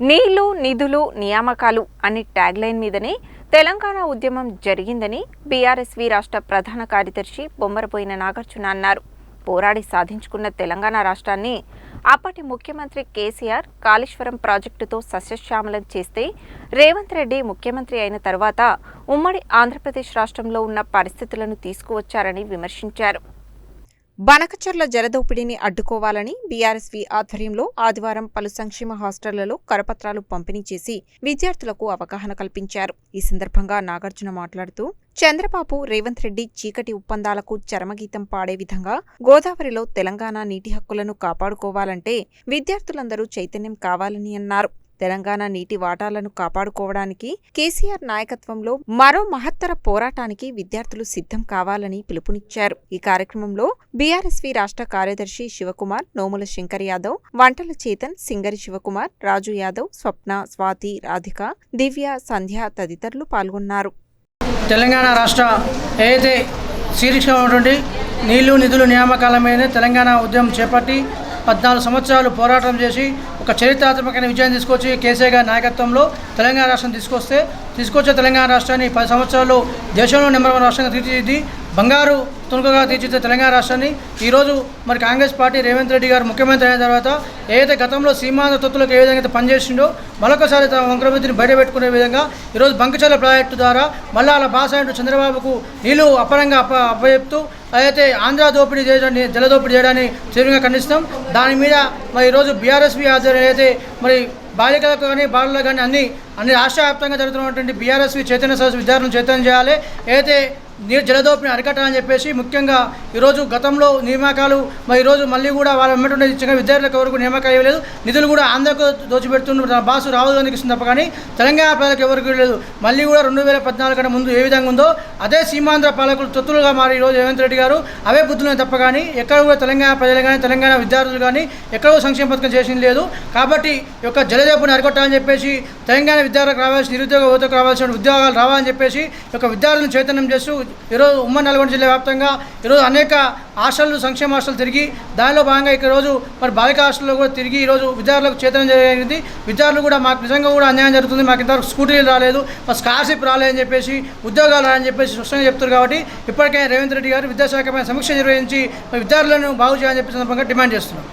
నీళ్ళు నిధులు నియామకాలు అనే ట్యాగ్లైన్ మీదనే తెలంగాణ ఉద్యమం జరిగిందని బీఆర్ఎస్వి రాష్ట్ర ప్రధాన కార్యదర్శి బొమ్మరపోయిన నాగార్జున అన్నారు. పోరాడి సాధించుకున్న తెలంగాణ రాష్ట్రాన్ని అప్పటి ముఖ్యమంత్రి కేసీఆర్ కాళేశ్వరం ప్రాజెక్టుతో సస్యశ్యామలం చేస్తే రేవంత్ రెడ్డి ముఖ్యమంత్రి అయిన తర్వాత ఉమ్మడి ఆంధ్రప్రదేశ్ రాష్ట్రంలో ఉన్న పరిస్థితులను తీసుకువచ్చారని విమర్శించారు. బనకచర్ల జలదోపిడీని అడ్డుకోవాలని బీఆర్ఎస్వి ఆధ్వర్యంలో ఆదివారం పలు సంక్షేమ హాస్టళ్ళలో కరపత్రాలు పంపిణీ చేసి విద్యార్థులకు అవగాహన కల్పించారు. ఈ సందర్భంగా నాగార్జున మాట్లాడుతూ చంద్రబాబు రేవంత్ రెడ్డి చీకటి ఒప్పందాలకు చరమగీతం పాడే విధంగా గోదావరిలో తెలంగాణ నీటి హక్కులను కాపాడుకోవాలంటే విద్యార్థులందరూ చైతన్యం కావాలని అన్నారు. తెలంగాణ నీటి వాటాలను కాపాడుకోవడానికి కేసీఆర్ నాయకత్వంలో మరో మహత్తర పోరాటానికి విద్యార్థులు సిద్ధం కావాలని పిలుపునిచ్చారు. ఈ కార్యక్రమంలో బీఆర్ఎస్వి రాష్ట్ర కార్యదర్శి శివకుమార్ నోముల శంకర్ యాదవ్ వంటల చేతన్ సింగరి శివకుమార్ రాజు యాదవ్ స్వప్న స్వాతి రాధిక దివ్య సంధ్య తదితరులు పాల్గొన్నారు. తెలంగాణ రాష్ట్ర ఏదైతే శీర్షిక ఉన్నటువంటి నీళ్ళు నిధులు నియామకాల మీద తెలంగాణ ఉద్యమం చేపట్టి పద్నాలుగు సంవత్సరాలు పోరాటం చేసి ఒక చరిత్రాత్మకమైన విజయం తీసుకొచ్చి కేసీఆర్ గారి నాయకత్వంలో తెలంగాణ రాష్ట్రం తీసుకొస్తే తీసుకొచ్చే తెలంగాణ రాష్ట్రాన్ని పది సంవత్సరాలు దేశంలో నెంబర్ వన్ రాష్ట్రంగా తీర్చిదిద్ది బంగారు తుణుకగా తీర్చిదిద్దే తెలంగాణ రాష్ట్రాన్ని. ఈరోజు మరి కాంగ్రెస్ పార్టీ రేవంత్ రెడ్డి గారు ముఖ్యమంత్రి అయిన తర్వాత ఏదైతే గతంలో సీమాంత తొత్తులకు ఏ విధంగా అయితే పనిచేసిండో మరొకసారి తమ వంకరబుద్ధిని బయటపెట్టుకునే విధంగా ఈరోజు బంకచర్ల ప్రాజెక్టు ద్వారా మళ్ళీ అలా బాసాయంటూ చంద్రబాబుకు నీళ్ళు అపరంగా అప్ప అప్పచెప్తూ అయితే ఆంధ్ర దోపిడీ చేయడాన్ని జల దోపిడీ చేయడాన్ని తీవ్రంగా ఖండిస్తాం దాని మీద మరి ఈరోజు బీఆర్ఎస్పీ ఆధ్వర్యం అయితే మరి బాలికలకు కానీ బాలులకు కానీ అన్ని అన్ని రాష్ట్ర వ్యాప్తంగా జరుగుతున్నటువంటి బీఆర్ఎస్వి చైతన్య సదస్సు విద్యార్థులను చైతన్యం చేయాలి. అయితే జలదోపిని అరికట్టాలని చెప్పేసి ముఖ్యంగా ఈరోజు గతంలో నియామకాలు మరి ఈరోజు మళ్ళీ కూడా వాళ్ళ వెంబడి ఇచ్చిన విద్యార్థులకు ఎవరికి నియామకాలు ఇవ్వలేదు నిధులు కూడా ఆంధ్రకు దోచిపెడుతున్న తన బాసు రాహుల్ గాంధీకి ఇస్తుంది తప్ప కానీ తెలంగాణ ప్రజలకు ఎవరికి ఇవ్వలేదు మళ్ళీ కూడా రెండు వేల పద్నాలుగు కంటే ముందు ఏ విధంగా ఉందో అదే సీమాంధ్ర పాలకులు తొత్తులుగా మారి ఈరోజు రేవంత్ రెడ్డి గారు అవే బుద్ధులు తప్ప కానీ ఎక్కడ కూడా తెలంగాణ ప్రజలు కానీ తెలంగాణ విద్యార్థులు కానీ ఎక్కడో సంక్షేమ పథకం చేసింది లేదు. కాబట్టి ఈ యొక్క జలదేపుని అరికొట్టాలని చెప్పేసి తెలంగాణ విద్యార్థులకు రావాల్సిన నిరుద్యోగ యువతకు రావాల్సిన ఉద్యోగాలు రావాలని చెప్పేసి ఈ యొక్క విద్యార్థులను చైతన్యం చేస్తూ ఈరోజు ఉమ్మడి నల్గొండ జిల్లా వ్యాప్తంగా ఈరోజు అనేక హాస్టళ్ళు సంక్షేమ హాస్టల్ తిరిగి దానిలో భాగంగా ఈరోజు మరి బాలిక హాస్టల్లో కూడా తిరిగి ఈరోజు విద్యార్థులకు చేతనం జరిగింది. విద్యార్థులు కూడా మాకు నిజంగా కూడా అన్యాయం జరుగుతుంది. మాకు ఇంతవరకు స్కూటీలు రాలేదు మా స్కాలర్షిప్ రాలేదని చెప్పేసి ఉద్యోగాలు రాని చెప్పేసి స్పష్టంగా చెప్తారు కాబట్టి ఇప్పటికే రేవంత్ రెడ్డి గారు విద్యాశాఖ పైన సమీక్ష నిర్వహించి విద్యార్థులను బాగు చేయాలని చెప్పి సందర్భంగా డిమాండ్ చేస్తున్నాం.